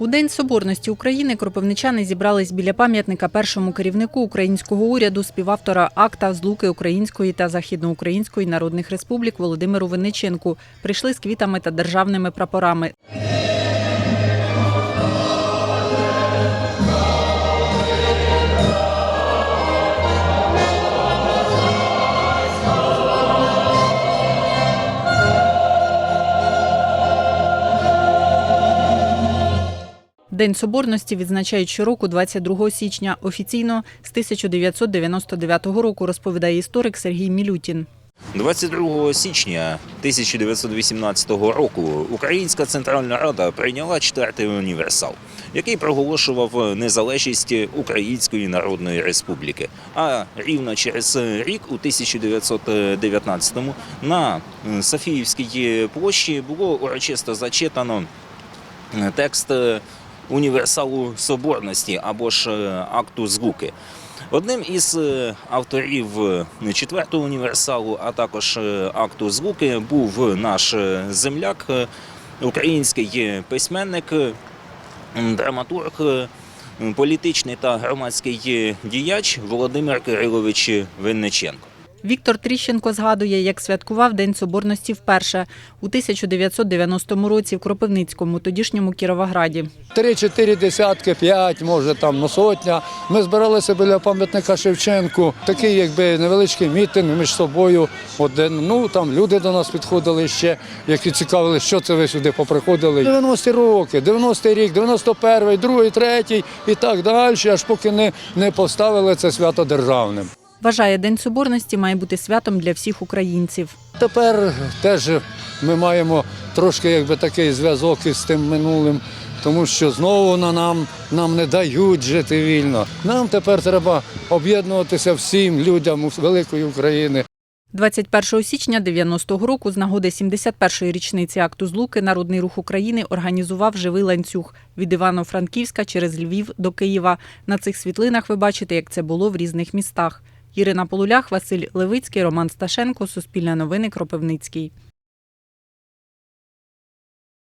У День Соборності України кропивничани зібрались біля пам'ятника першому керівнику українського уряду, співавтора акта злуки Української та Західноукраїнської народних республік Володимиру Винниченку. Прийшли з квітами та державними прапорами. День Соборності відзначають щороку 22 січня. Офіційно з 1999 року, розповідає історик Сергій Мілютін. 22 січня 1918 року Українська Центральна Рада прийняла четвертий універсал, який проголошував незалежність Української Народної Республіки. А рівно через рік, у 1919-му, на Софіївській площі було урочисто зачитано текст універсалу соборності або ж акту злуки. Одним із е, авторів е, четвертого універсалу, а також е, акту злуки, був наш е, земляк, е, український письменник, е, драматург, е, політичний та громадський діяч Володимир Кирилович Винниченко. Віктор Тріщенко згадує, як святкував День Соборності вперше у 1990 році в Кропивницькому, тодішньому Кіровограді. Три-чотири десятки, п'ять, може там ну, сотня. Ми збиралися біля пам'ятника Шевченку. Такий, якби невеличкий мітинг між собою. Один. Ну там люди до нас підходили ще, які цікавили, що це ви сюди поприходили. 90-ті роки, 90-й рік, 91-й, 2-й, 3-й і так далі, аж поки не, не поставили це свято державним. Вважає, День Соборності має бути святом для всіх українців. Тепер теж ми маємо трошки якби такий зв'язок із тим минулим, тому що знову на нам, нам не дають жити вільно. Нам тепер треба об'єднуватися всім людям великої України. 21 січня 90-го року з нагоди 71-ї річниці акту злуки Народний рух України організував живий ланцюг від Івано-Франківська через Львів до Києва. На цих світлинах ви бачите, як це було в різних містах. Ірина Полулях, Василь Левицький, Роман Сташенко, Суспільне новини, Кропивницький.